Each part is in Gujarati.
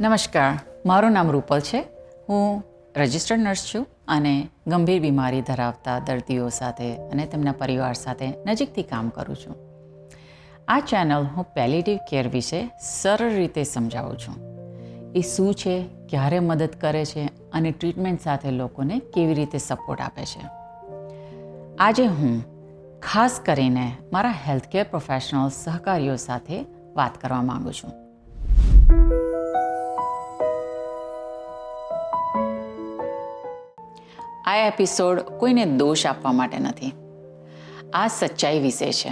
નમસ્કાર. મારું નામ રૂપલ છે. હું રજિસ્ટર્ડ નર્સ છું અને ગંભીર બીમારી ધરાવતા દર્દીઓ સાથે અને તેમના પરિવાર સાથે નજીકથી કામ કરું છું. આ ચેનલ હું પેલેટિવ કેર વિશે સરળ રીતે સમજાવું છું. એ શું છે, ક્યારે મદદ કરે છે અને ટ્રીટમેન્ટ સાથે લોકોને કેવી રીતે સપોર્ટ આપે છે. આજે હું ખાસ કરીને મારા હેલ્થકેર પ્રોફેશનલ સહકારીઓ સાથે વાત કરવા માગું છું. આ એપિસોડ કોઈને દોષ આપવા માટે નથી. આ સચ્ચાઈ વિશે છે.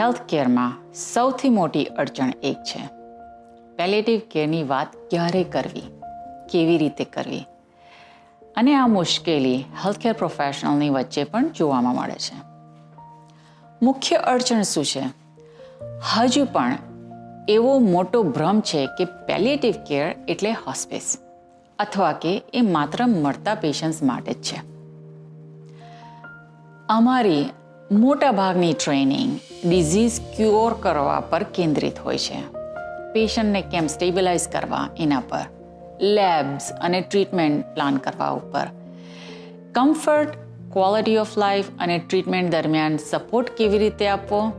હેલ્થ કેરમાં સૌથી મોટી અડચણ એક છે. પેલેટિવ કેરની વાત ક્યારે કરવી? કેવી રીતે કરવી? અને આ મુશ્કેલી હેલ્થકેર પ્રોફેશનલની વચ્ચે પણ જોવામાં મળે છે. મુખ્ય અડચણ શું છે? હજુ પણ એવો મોટો ભ્રમ છે કે પેલિએટિવ કેર એટલે હોસ્પિસ અથવા કે એ માત્ર મળતા પેશન્ટ્સ માટે જ છે. અમારી મોટાભાગની ટ્રેનિંગ ડિઝીઝ ક્યોર કરવા પર કેન્દ્રિત હોય છે. પેશન્ટને કેમ સ્ટેબિલાઇઝ કરવા? એના પર. લેબ્સ અને ટ્રીટમેન્ટ પ્લાન કરવા ઉપર. કમ્ફર્ટ ક્વોલિટી ઓફ લાઈફ અને ટ્રીટમેન્ટ દરમિયાન સપોર્ટ કેવી રીતે આપવો?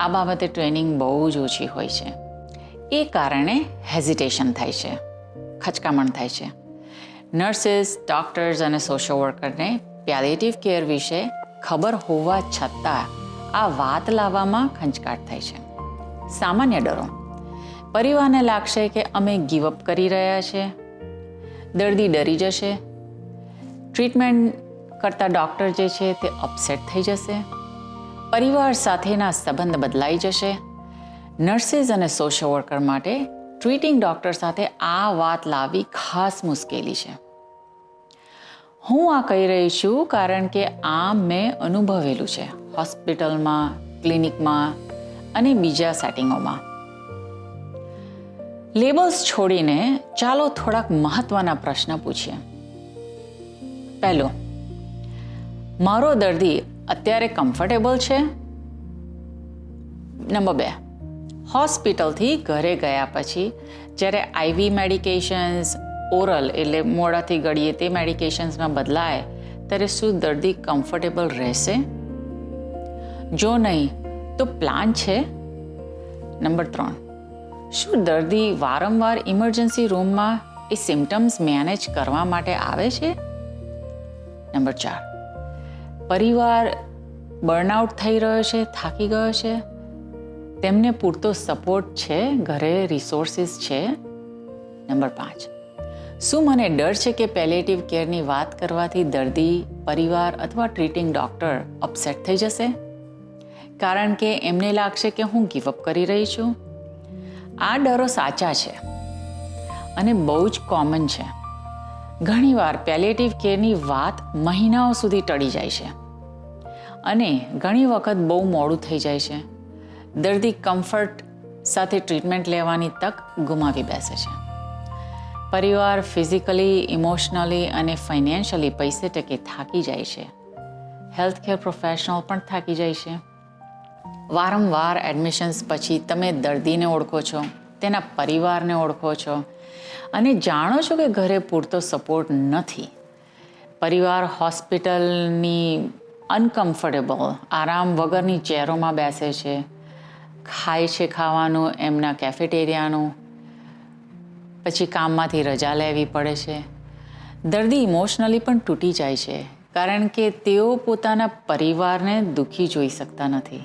આ બાબતે ટ્રેનિંગ બહુ જ ઓછી હોય છે. એ કારણે હેઝિટેશન થાય છે. ખચકામણ થાય છે. નર્સિસ ડૉક્ટર્સ અને સોશિયલ વર્કરને પ્યાલેટિવ કેર વિશે ખબર હોવા છતાં આ વાત લાવવામાં ખંચકાટ થાય છે. સામાન્ય ડરો. પરિવારને લાગશે કે અમે ગીવઅપ કરી રહ્યા છે. દર્દી ડરી જશે. ટ્રીટમેન્ટ કરતા ડૉક્ટર જે છે તે અપસેટ થઈ જશે. પરિવાર સાથેના સંબંધ બદલાઈ જશે. નર્સિસ અને સોશિયલ વર્કર માટે ટ્રીટિંગ ડૉક્ટર સાથે આ વાત લાવવી ખાસ મુશ્કેલી છે. હું આ કહી રહી છું કારણ કે આ મેં અનુભવેલું છે હોસ્પિટલમાં, ક્લિનિકમાં અને બીજા સેટિંગોમાં. લેબલ્સ છોડીને ચાલો થોડાક મહત્વના પ્રશ્ન પૂછીએ. પહેલો, મારો દર્દી અત્યારે કમ્ફર્ટેબલ છે? નંબર બે હોસ્પિટલથી ઘરે ગયા પછી, જ્યારે આઈવી મેડિકેશન્સ, ઓરલ એટલે મોડાથી ગળીએ તે મેડિકેશન્સમાં બદલાય, ત્યારે શું દર્દી કમ્ફર્ટેબલ રહેશે? જો નહીં, તો પ્લાન છે? નંબર ત્રણ. શું દર્દી વારંવાર ઇમરજન્સી રૂમમાં એ સિમ્ટમ્સ મેનેજ કરવા માટે આવે છે? નંબર ચાર. પરિવાર બર્નઆઉટ થઈ રહ્યો છે, થાકી ગયો છે? તેમને પૂરતો સપોર્ટ છે, ઘરે રિસોર્સિસ છે નંબર પાંચ. શું મને ડર છે કે પેલેટિવ કેરની વાત કરવાથી દર્દી, પરિવાર અથવા ટ્રીટિંગ ડૉક્ટર અપસેટ થઈ જશે? કારણ કે એમને લાગશે કે હું ગીવઅપ કરી રહી છું. આ ડરો સાચા છે અને બહુ જ કોમન છે. ઘણીવાર પેલેટિવ કેરની વાત મહિનાઓ સુધી ટળી જાય છે અને ઘણી વખત બહુ મોડું થઈ જાય છે. દર્દી કમ્ફર્ટ સાથે ટ્રીટમેન્ટ લેવાની તક ગુમાવી બેસે છે. પરિવાર ફિઝિકલી, ઇમોશનલી અને ફાઇનાન્શિયલી પૈસે ટકે થાકી જાય છે. હેલ્થકેર પ્રોફેશનલ પણ થાકી જાય છે. વારંવાર એડમિશન્સ પછી તમે દર્દીને ઓળખો છો, તેના પરિવારને ઓળખો છો અને જાણો છો કે ઘરે પૂરતો સપોર્ટ નથી. પરિવાર હોસ્પિટલની અનકમ્ફર્ટેબલ, આરામ વગરની ચેરોમાં બેસે છે. ખાય છે ખાવાનું, એમના કેફેટેરિયાનું પછી કામમાંથી રજા લેવી પડે છે. દર્દી ઇમોશનલી પણ તૂટી જાય છે, કારણ કે તેઓ પોતાના પરિવારને દુઃખી જોઈ શકતા નથી.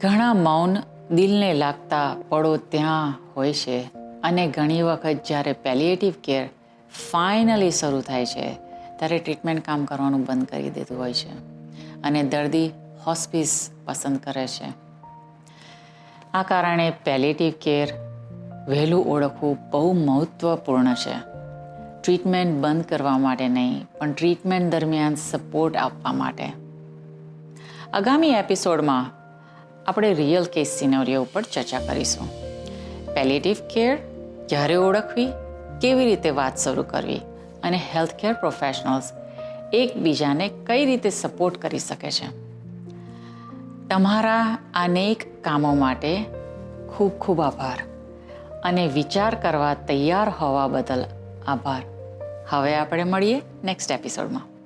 ઘણા મૌન દિલને લાગતા પળો ત્યાં હોય છે અને ઘણી વખત જ્યારે પેલિએટિવ કેર ફાઇનલી શરૂ થાય છે, ત્યારે ટ્રીટમેન્ટ કામ કરવાનું બંધ કરી દેતું હોય છે. અને દર્દી હોસ્પિસ પસંદ કરે છે. આ કારણે પેલેટિવ કેર વહેલું ઓળખવું બહુ મહત્ત્વપૂર્ણ છે. ટ્રીટમેન્ટ બંધ કરવા માટે નહીં, પણ ટ્રીટમેન્ટ દરમિયાન સપોર્ટ આપવા માટે. આગામી એપિસોડમાં આપણે રિયલ કેસ સિનેરિયો ઉપર ચર્ચા કરીશું. પેલેટિવ કેર ક્યારે ઓળખવી, કેવી રીતે વાત શરૂ કરવી અને હેલ્થકેર પ્રોફેશનલ્સ એકબીજાને કઈ રીતે સપોર્ટ કરી શકે છે. તમારા અનેક કામો માટે ખૂબ ખૂબ આભાર. અને વિચાર કરવા તૈયાર હોવા બદલ આભાર. હવે આપણે મળીએ નેક્સ્ટ એપિસોડમાં